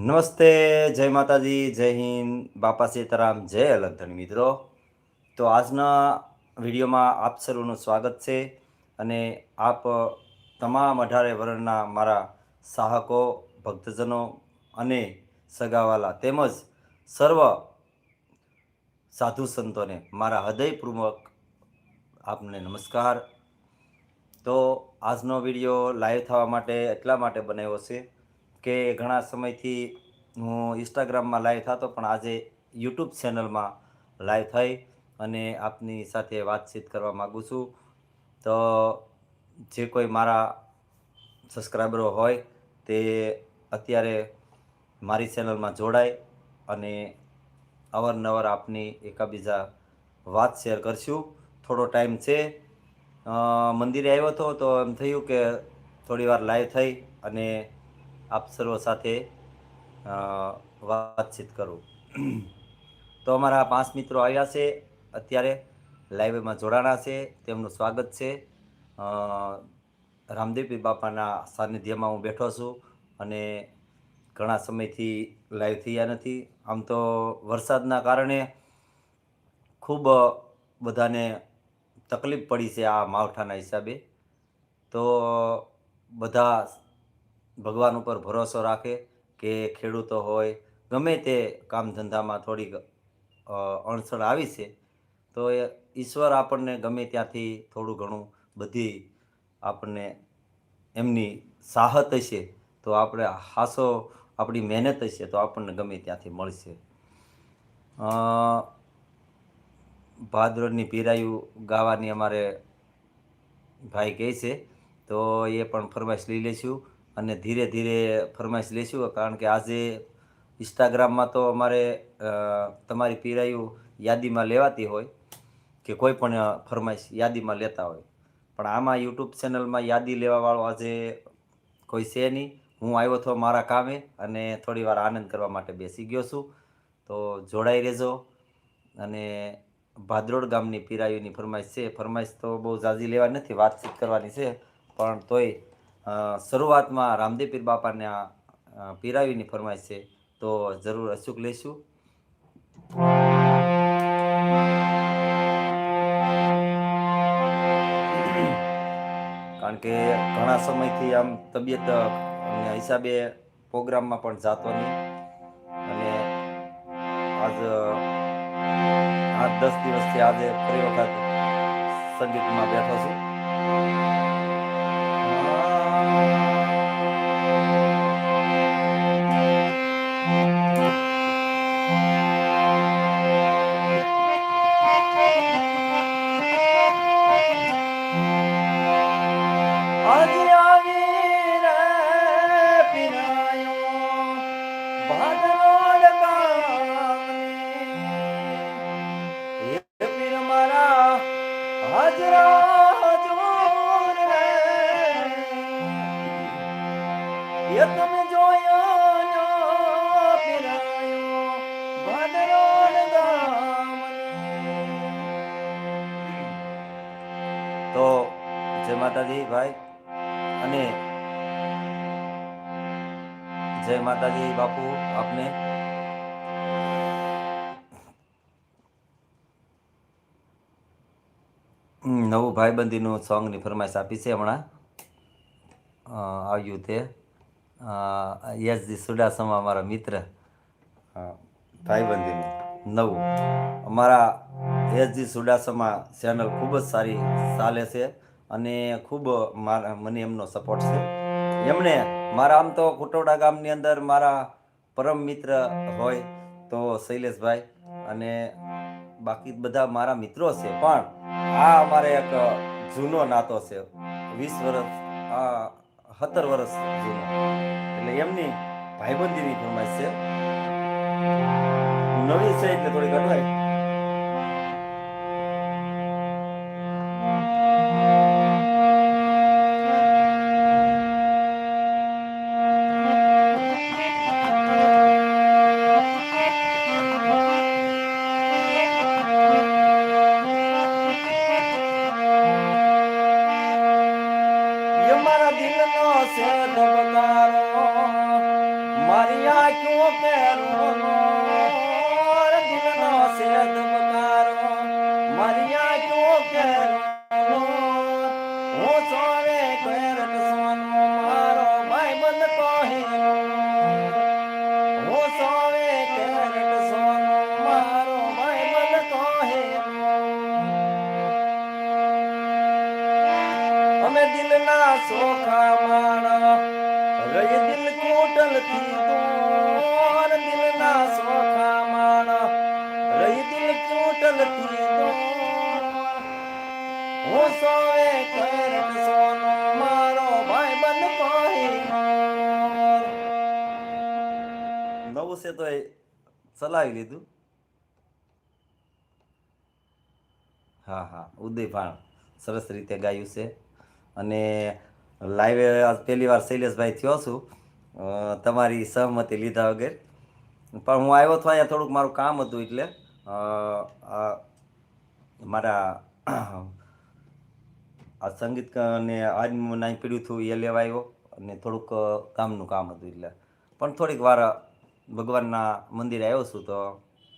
નમસ્તે, જય માતાજી, જય હિન્દ. બાપા સીતારામ, જય અલંધન મિત્રો. તો આજના વિડીયોમાં આપ સર્વનું સ્વાગત છે અને આપ તમામ અઢારે વર્ણના મારા સાહકો, ભક્તજનો અને સગાવાલા તેમજ સર્વ સાધુ સંતોને મારા હૃદયપૂર્વક આપને નમસ્કાર. તો આજનો વીડિયો લાઈવ થવા માટે એટલા માટે બનાવ્યો છે કે ઘણા સમયથી હું ઇન્સ્ટાગ્રામમાં લાઈવ થતો, પણ આજે યુટ્યુબ ચેનલમાં લાઈવ થઈ અને આપની સાથે વાતચીત કરવા માગું છું. તો જે કોઈ મારા સબસ્ક્રાઈબરો હોય, તે અત્યારે મારી ચેનલમાં જોડાય અને અવારનવાર આપની એકાબીજા વાત શેર કરશું. થોડો ટાઈમ છે. મંદિરે આવ્યો હતો તો એમ થયું કે થોડી વાર લાઈવ થઈ અને આપ સર્વ સાથે વાતચીત કરું. તો અમારા પાંચ મિત્રો આવ્યા છે. અત્યારે લાઈવમાં જોડાણા છે. તેમનું સ્વાગત છે. રામદેવી બાપાના સાનિધ્યમાં હું બેઠો છું અને ઘણા સમયથી લાઈવ થયા નથી. આમ તો વરસાદના કારણે ખૂબ બધાને તકલીફ પડી છે આ માવઠાના હિસાબે. તો બધા ભગવાન ઉપર ભરોસો રાખે કે ખેડૂતો હોય ગમે તે કામ ધંધામાં થોડીક અ, અણસણ આવી છે તો એ ઈશ્વર આપણને ગમે ત્યાંથી થોડું ઘણું બધી આપણને એમની સાહત હશે તો આપણે હાસો આપણી મહેનત હશે તો આપણને ગમે ત્યાંથી મળશે. અ, ભાદરવની પીરાયું ગાવાની અમારે ભાઈ કહે છે તો એ પણ ફરમાઈશ લઈ લઈશું. અને ધીરે ધીરે ફરમાઈશ લેશું, કારણ કે આજે ઇન્સ્ટાગ્રામમાં તો અમારે તમારી પીરાઈઓ યાદીમાં લેવાતી હોય કે કોઈ પણ ફરમાઈશ યાદીમાં લેતા હોય. પણ આમાં યુટ્યુબ ચેનલમાં યાદી લેવાવાળો આજે કોઈ છે નહીં. હું આવ્યો હતો મારા કામે અને થોડી વાર આનંદ કરવા માટે બેસી ગયો છું. તો જોડાઈ રહેજો. અને ભાદરોડ ગામની પીરાયુની ફરમાઈશ છે. ફરમાઈશ તો બહુ ઝાઝી લેવાની નથી, વાતચીત કરવાની છે. પણ તોય શરૂઆતમાં રામદેવ પીર બાપાને અ, પીરાયુની ફરમાઈશ છે તો જરૂર અચૂક લઈશું કારણ કે ઘણા સમયથી આમ તબિયત હિસાબે પ્રોગ્રામમાં પણ જાતો નહીં. અને આજ આઠ દસ દિવસથી આજે ફરી વખત સંગીતમાં બેઠો છું. જય માતાજી ભાઈ. અને જય માતાજી બાપુ આપને. નવું ભાઈબંધીનું સોંગની ફરમાઈશ આપી છે હમણાં. આવ્યું તે. અ, યશજી સુડાસમા મારા મિત્ર. ભાઈબંધીનું. નવું. અમારા યશજી સુડાસમા ચેનલ ખૂબ જ સારી ચાલે છે. અને ખૂબ મારા, મને એમનો સપોર્ટ છે. એમણે મારા આમ તો કુટોડા ગામની અંદર મારા પરમ મિત્ર હોય તો શૈલેષભાઈ અને બાકી બધા મારા મિત્રો છે. પણ આ અમારે એક જૂનો નાતો છે. વીસ વર્ષ, આ સત્તર વર્ષ જૂનો. એટલે એમની ભાઈબંધીની ફરમાઈશ છે. નવી છે એટલે થોડી ઘટવાય સોખા માણા રય દિલ કોટલથી દોર ભાઈ બંધ પાહી નવું છે તો એ ચલાવી હા હા ઉદય સરસ રીતે ગાયું છે. અને લાઈવે આજ પહેલી વાર શૈલેષભાઈ થયો છું. તમારી સહમતી લીધા વગર. પણ હું આવ્યો હતો અહીંયા થોડુંક મારું કામ હતું એટલે મારા આ સંગીત અને આજનું નાઈ પીડ્યું હતું એ લેવા આવ્યો અને થોડુંક કામનું કામ હતું એટલે. પણ થોડીક વાર ભગવાનના મંદિરે આવ્યો છું તો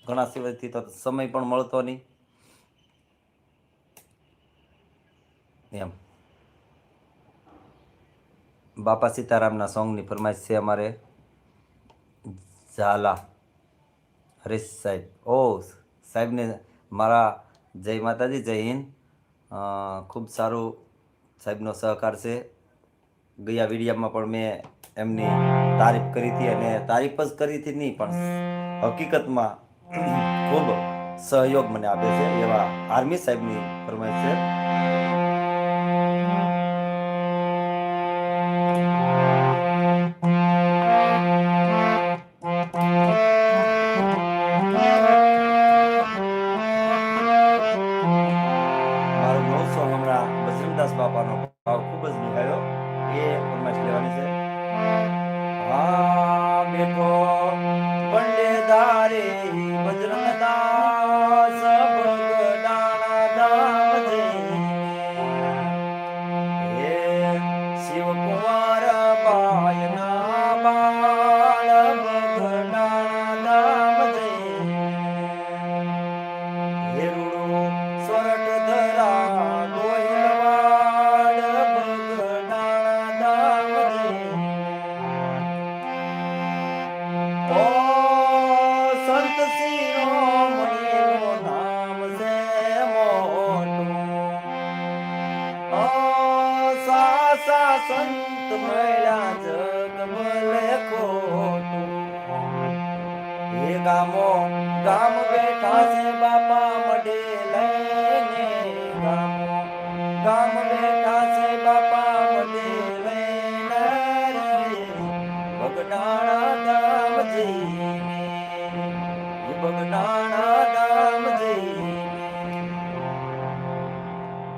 ઘણા સિવાયથી તો સમય પણ મળતો નહીં. એમ. બાપા સીતારામના સોંગની ફરમાઈશ છે અમારે. ઝાલા. હરીશ સાહેબ. ઓ, સાહેબને મારા જય માતાજી, જય હિન્દ. ખૂબ સારું સાહેબનો સહકાર છે. ગયા વિડીયામાં પણ મેં એમની તારીફ કરી હતી અને તારીફ જ કરી હતી નહીં, પણ હકીકતમાં ખૂબ સહયોગ મને આપે છે એવા આર્મી સાહેબની ફરમાઈશ છે. Hare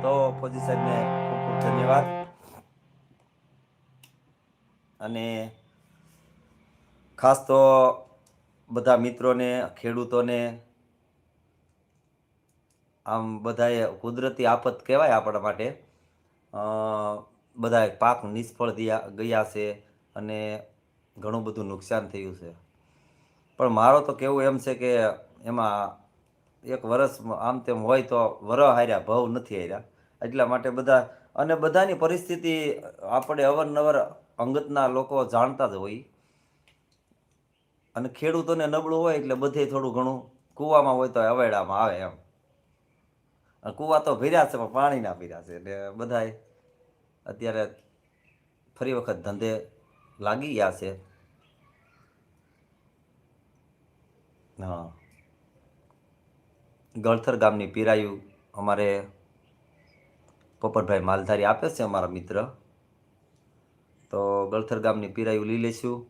તો ફોજી સાહેબને ખૂબ ખૂબ ધન્યવાદ. અને ખાસ તો બધા મિત્રોને, ખેડૂતોને આમ બધાએ કુદરતી આફત કહેવાય આપણા માટે. બધાએ પાક નિષ્ફળ ગયા છે અને ઘણું બધું નુકસાન થયું છે. પણ મારો તો કેવું એમ છે કે એમાં એક વર્ષ આમ તેમ હોય તો વર હાર્યા, ભવ નથી હાર્યા. એટલા માટે બધા, અને બધાની પરિસ્થિતિ આપણે અવારનવાર અંગતના લોકો જાણતા જ હોય. અને ખેડૂતોને નબળું હોય એટલે બધે થોડું ઘણું કૂવામાં હોય તો અવેડામાં આવે એમ. કૂવા તો ભીર્યા છે, પણ પાણી ના ભર્યા છે, એટલે બધાય અત્યારે ફરી વખત ધંધે લાગી ગયા છે. હા. ગળથર ગામની પીરાયું અમારે પોપટભાઈ માલધારી આપે છે અમારા મિત્ર. તો ગળથર ગામની પીરાયું લઈ લઈશું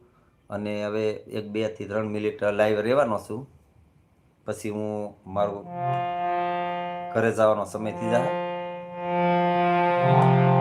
અને હવે એક, બેથી ત્રણ મિનિટ લાઈવ રહેવાનો છું. પછી હું મારું ઘરે જવાનો સમય થઈ જાય.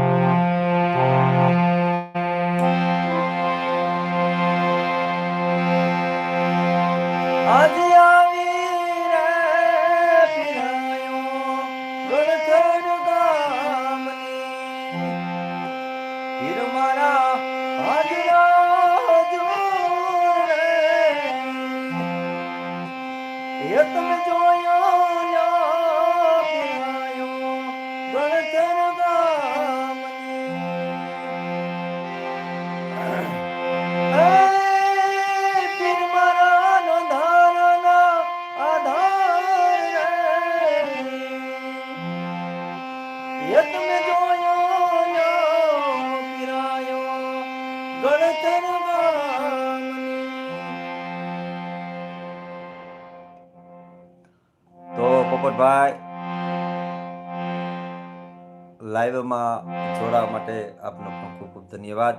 લાઈવમાં જોડાવા માટે આપનો પણ ખૂબ ખૂબ ધન્યવાદ.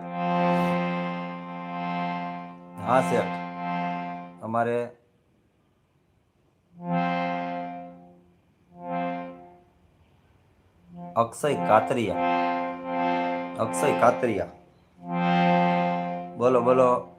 હા, શેઠ. અમારે અક્ષય કાતરિયા. અક્ષય કાતરિયા. બોલો બોલો.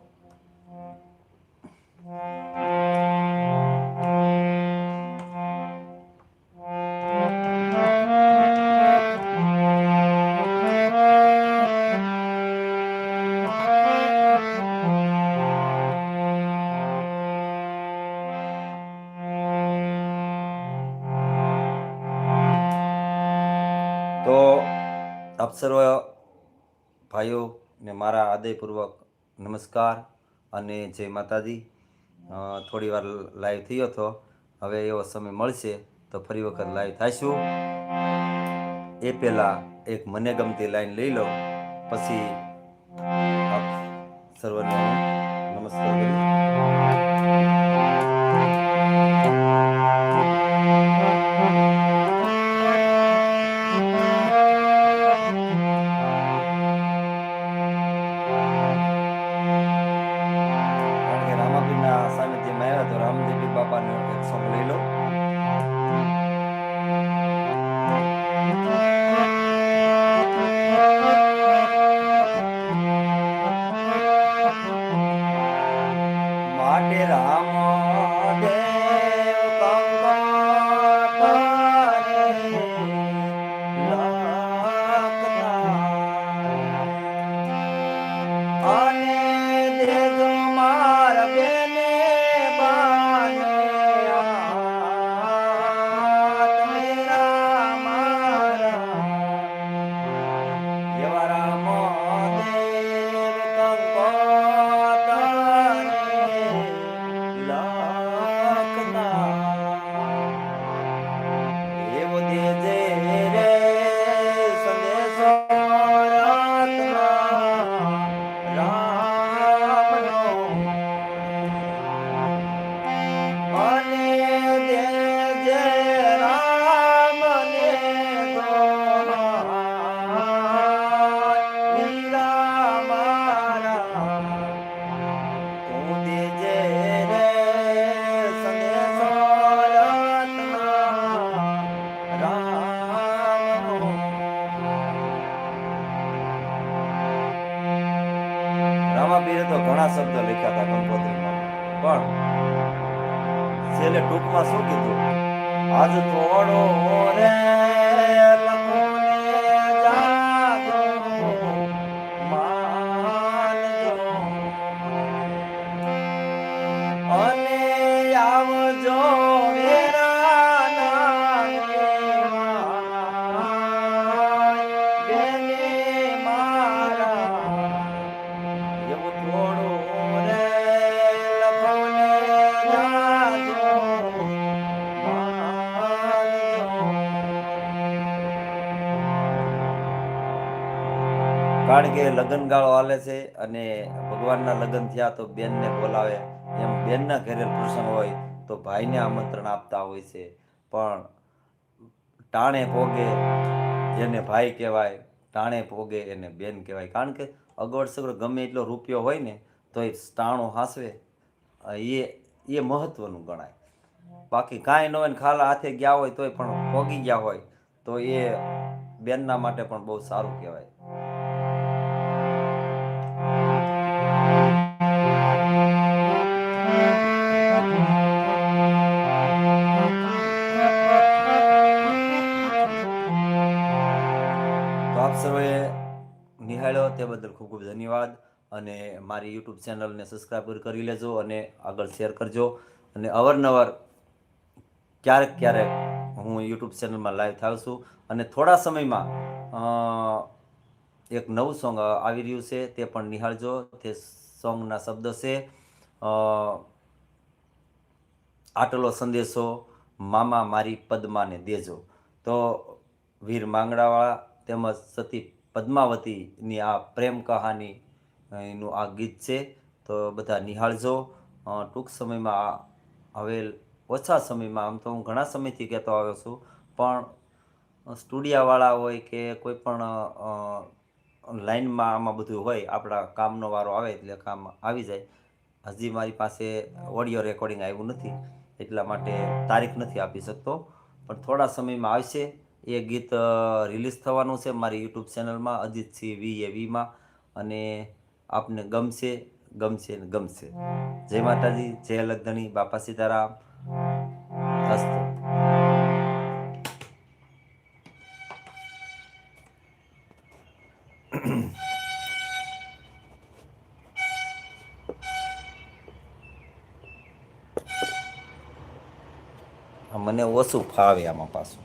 તો આપ ભાઈઓ ને મારા આદયપૂર્વક નમસ્કાર અને જય માતાજી. થોડી વાર લાઈવ થયો હતો હવે એવો સમય મળશે તો ફરી વખત લાઈવ થઈશું. એ પહેલાં એક મને ગમતી લાઈન લઈ લો પછી સર્વને નમસ્કાર કરીશ. રામાપીરે તો ઘણા શબ્દો લખ્યા હતા કંકોત્રીમાં પણ છેલ્લે ટૂંકમાં શું કીધું? આજ તોડો રે કારણ કે લગ્ન ગાળો હાલે છે અને ભગવાનના લગ્ન થયા તો બેનને બોલાવે. એમ બેનના ઘરે પ્રસંગ હોય તો ભાઈને આમંત્રણ આપતા હોય છે. પણ ટાણે ભોગે એને ભાઈ કહેવાય, ટાણે ભોગે એને બેન કહેવાય. કારણ કે અગવડ સગવડ ગમે એટલો રૂપિયો હોય ને તો એ ટાણો હાંસવે. એ એ મહત્વનું ગણાય. બાકી કાંઈ ન હોય ને ખાલા હાથે ગયા હોય તોય પણ ભોગી ગયા હોય તો એ બેનના માટે પણ બહુ સારું કહેવાય. બદલ ખૂબ ખૂબ ધન્યવાદ. અને મારી યુટ્યુબ ચેનલને સબસ્ક્રાઈબ કરી લેજો અને આગળ શેર કરજો. અને અવારનવાર ક્યારેક ક્યારેક હું યુટ્યુબ ચેનલમાં લાઈવ થાઉં છું. અને થોડા સમયમાં એક નવું સોંગ આવી રહ્યું છે, તે પણ નિહાળજો. તે સોંગના શબ્દ છે આટલો સંદેશો મામા મારી પદ્માને દેજો. તો વીર માંગડાવાળા તેમજ સતી પદ્માવતીની આ પ્રેમ કહાની એનું આ ગીત છે. તો બધા નિહાળજો. ટૂંક સમયમાં હવે ઓછા સમયમાં, આમ તો હું ઘણા સમયથી કહેતો આવ્યો છું, પણ સ્ટુડિયાવાળા હોય કે કોઈ પણ લાઇનમાં આમાં બધું હોય, આપણા કામનો વારો આવે એટલે કામ આવી જાય. હજી મારી પાસે ઓડિયો રેકોર્ડિંગ આવ્યું નથી, એટલા માટે તારીખ નથી આપી શકતો. પણ થોડા સમયમાં આવશે. એ ગીત રિલીઝ થવાનું છે મારી યુટ્યુબ ચેનલમાં, અજીતસિંહ વી એ વીમાં અને આપને ગમશે ગમશે ને ગમશે. જય માતાજી, જય લગ્ધણી બાપા સીતારામ. અસ્તુ. મને ઓછું ફાવે આમાં પાછું.